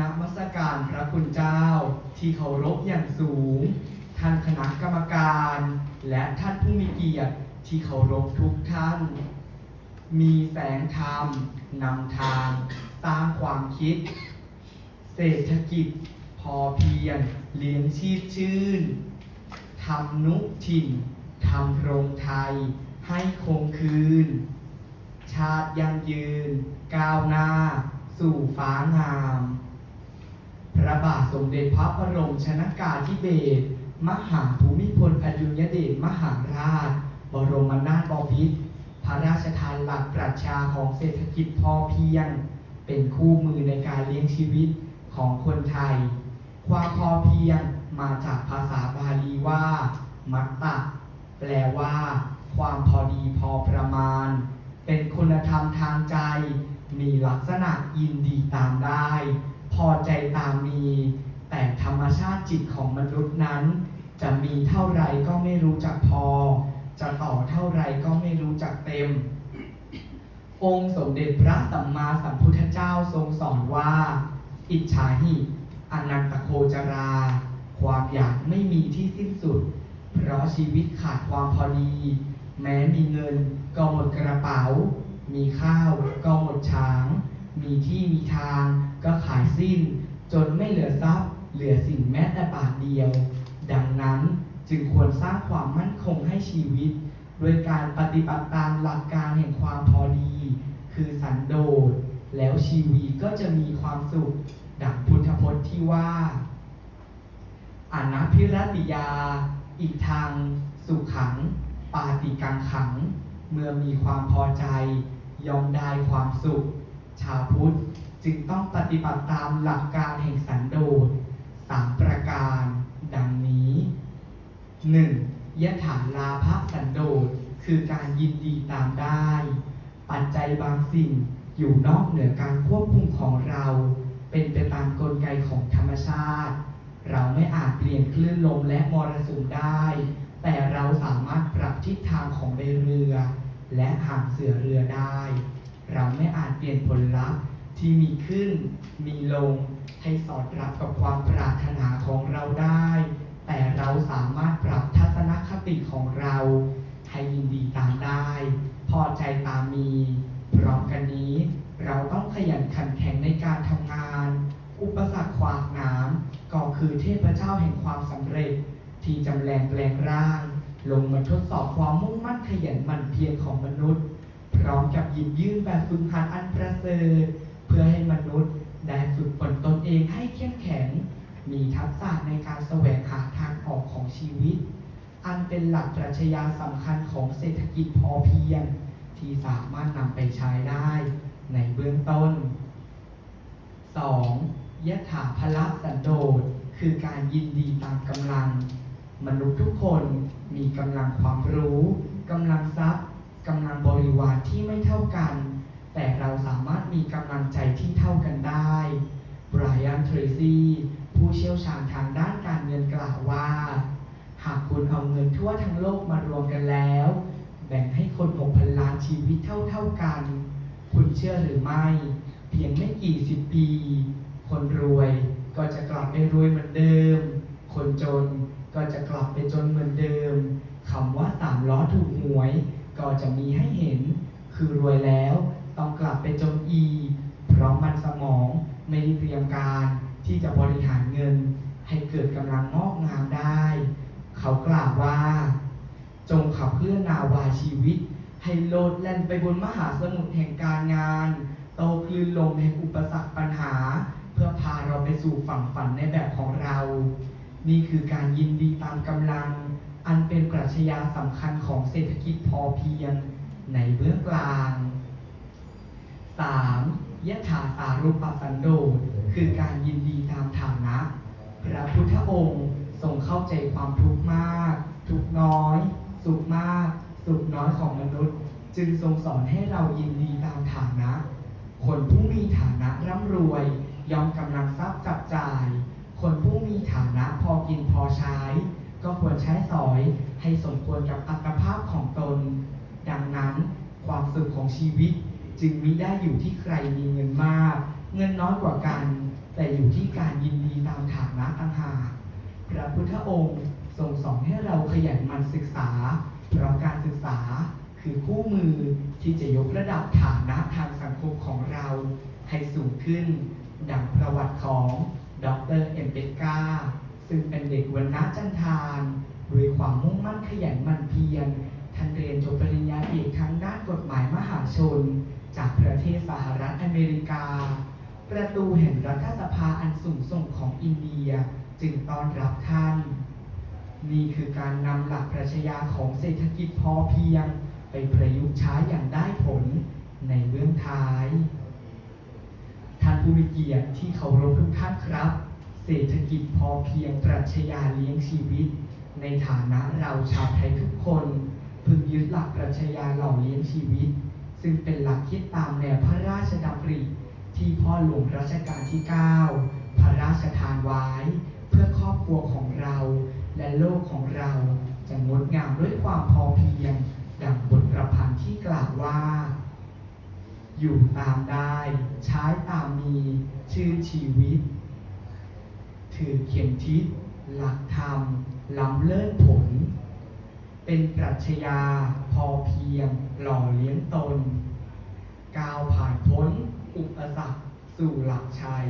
นักมัสการพระคุณเจ้า ที่เคารพอย่างสูง ท่านคณะกรรมการ และท่านผู้มีเกียรติที่เคารพทุกท่าน มีแสงธรรมนำทาง สร้างความคิด เศรษฐกิจ พอเพียงเลี้ยงชีพชื่นทำนุถิ่นทำโรงไทย ให้คงคืน ชาติยั่งยืน ก้าวหน้า สู่ฟ้างาม พระบาทสมเด็จพระบรมชนากาธิเบศรมหาภูมิพลอดุลยเดชมหาราช บรมนาถบพิตรพระราชทานหลักปรัชญาของเศรษฐกิจพอเพียง เป็นคู่มือในการเลี้ยงชีวิตของคนไทย ความพอเพียงมาจากภาษาบาลีว่า มัตตะ แปลว่า ความพอดีพอประมาณ เป็นคุณธรรมทางใจ มีลักษณะยินดีตามได้ พอใจตามมี แต่ธรรมชาติจิตของมนุษย์นั้น จะมีเท่าไรก็ไม่รู้จักพอ จะต่อเท่าไรก็ไม่รู้จักเต็ม องค์สมเด็จพระสัมมาสัมพุทธเจ้าทรงสอนว่า อิจฉาหิอนันตโคจรา ความอยากไม่มีที่สิ้นสุด เพราะชีวิตขาดความพอดี แม้มีเงินก็หมดกระเป๋า มีข้าวก็หมดช้าง มีที่มีทาง ก็ขายสิ้น จนไม่เหลือทรัพย์ เหลือสิ่งแม้แต่บาทเดียว ดังนั้นจึงควรสร้างความมั่นคงให้ชีวิต โดยการปฏิบัติตามหลักการแห่งความพอดี คือสันโดษแล้วชีวิตก็จะมีความสุข ดังพุทธพจน์ที่ว่าอนัพิรติยา อีกทาง สุขขัง ปาติกังขัง เมื่อมีความพอใจ ยอมได้ความสุข จึงต้องปฏิบัติตามหลักการแห่งสันโดษสามประการดังนี้ 1. ยถาลาภสันโดษคือการยินดีตามได้ ปัจจัยบางสิ่งอยู่นอกเหนือการควบคุมของเรา เป็นไปตามกลไกของธรรมชาติ เราไม่อาจเปลี่ยนคลื่นลมและมรสุมได้ แต่เราสามารถปรับทิศทางของเรือ และห่างเสือเรือได้ เราไม่อาจเปลี่ยนผลลัพธ์ ที่มีขึ้นมีลงให้สอดรับกับความปรารถนาของเราได้ แต่เราสามารถปรับทัศนคติของเรา ให้ยินดีตามได้ พอใจตามมี พร้อมกันนี้ เราต้องขยันขันแข็งในการทำงาน อุปสรรคขวากหนามก็คือเทพเจ้าแห่งความสำเร็จ ที่จำแรงแปลงร่าง ลงมาทดสอบความมุ่งมั่นขยันหมั่นเพียรของมนุษย์ พร้อมกับหยิบยื่นแบบฝึกหัดอันประเสริฐ พื่อให้มนุษย์ได้ฝึกฝนตนเองให้เข้มแข็ง มีทักษะในการแสวงหาทางออกของชีวิต อันเป็นหลักปรัชญาสำคัญของเศรษฐกิจพอเพียง ที่สามารถนำไปใช้ได้ในเบื้องต้น 2. ยถาภละสันโดษคือการยินดีตามกำลัง มนุษย์ทุกคนมีกำลังความรู้กำลังทรัพย์กำลังบริวารที่ไม่เท่ากัน แต่ กำลังใจที่เท่ากันได้ไบรอันเทรซี่ผู้เชี่ยวชาญทางด้านการเงินกล่าวว่า หากคุณเอาเงินทั่วทั้งโลกมารวมกันแล้ว แบ่งให้คน 6,000 ล้านชีวิตเท่าๆกัน คุณเชื่อหรือไม่ เพียงไม่กี่สิบปี คนรวยก็จะกลับไปรวยเหมือนเดิม คนจนก็จะกลับไปจนเหมือนเดิมคำว่าสามล้อถูกหวย ก็จะมีให้เห็น คือรวยแล้ว ต้องกลับไปจนอีเพราะมันสมองไม่ได้เตรียมการที่จะบริหารเงิน ให้เกิดกำลังงอกงามได้ เขากล่าวว่า จงขับเคลื่อนนาวาชีวิต ให้โลดแล่นไปบนมหาสมุทรแห่งการงาน โตคลื่นลมแห่งอุปสรรคปัญหา เพื่อพาเราไปสู่ฝั่งฝันในแบบของเรา นี่คือการยินดีตามกำลัง อันเป็นปรัชญาสำคัญของเศรษฐกิจพอเพียงในเบื้องกลาง 3. ยถาสารุปสันโดษคือการยินดีตามฐานะ พระพุทธองค์ทรงเข้าใจความทุกข์มาก ทุกน้อย สุขมาก สุขน้อยของมนุษย์ จึงทรงสอนให้เรายินดีตามฐานะ คนผู้มีฐานะร่ำรวย ยอมกำลังทรัพย์จับจ่าย คนผู้มีฐานะพอกินพอใช้ ก็ควรใช้สอยให้สมควรกับอัตภาพของตน ดังนั้นความสุขของชีวิต จึงมิได้อยู่ที่ใครมีเงินมาก เงินน้อยกว่ากัน แต่อยู่ที่การยินดีตามฐานะต่างหากพระพุทธองค์ทรงสอนให้เราขยันมันศึกษา เพราะการศึกษาคือคู่มือที่จะยกระดับฐานะทางสังคมของเรา ให้สูงขึ้น ดังประวัติของดรเอ็มเบกาซึ่งเป็นเด็กวันณะจันทาน ด้วยความมุ่งมั่นขยันมันเพียรท่านเรียนจบปริ อกทางด้านกฎหมายมหาชน จากประเทศสหรัฐอเมริกา ประตูแห่งรัฐสภาอันสูงส่งของอินเดียจึงต้อนรับท่าน นี่คือการนำหลักปรัชญาของเศรษฐกิจพอเพียง ไปประยุกต์ใช้อย่างได้ผลในเบื้องท้าย ท่านผู้มีเกียรติที่เคารพทุกท่านครับ เศรษฐกิจพอเพียงปรัชญาเลี้ยงชีวิต ในฐานะเราชาวไทยทุกคน พึงยึดหลักปรัชญาหล่อเลี้ยงชีวิต ซึ่งเป็นหลักคิดตามแนวพระราชดำริที่พ่อหลวงรัชกาลที่ 9 พระราชทานไว้ เพื่อครอบครัวของเราและโลกของเราจะงดงามด้วยความพอเพียงดังบทประพันธ์ที่กล่าวว่า อยู่ตามได้ ใช้ตามมีชื่อชีวิต ถือเข็มทิศหลักธรรมล้ำเลิศผล เป็นปรัชญาพอเพียงหล่อเลี้ยงตน ก้าวผ่านพ้นอุปสรรคสู่หลักชัย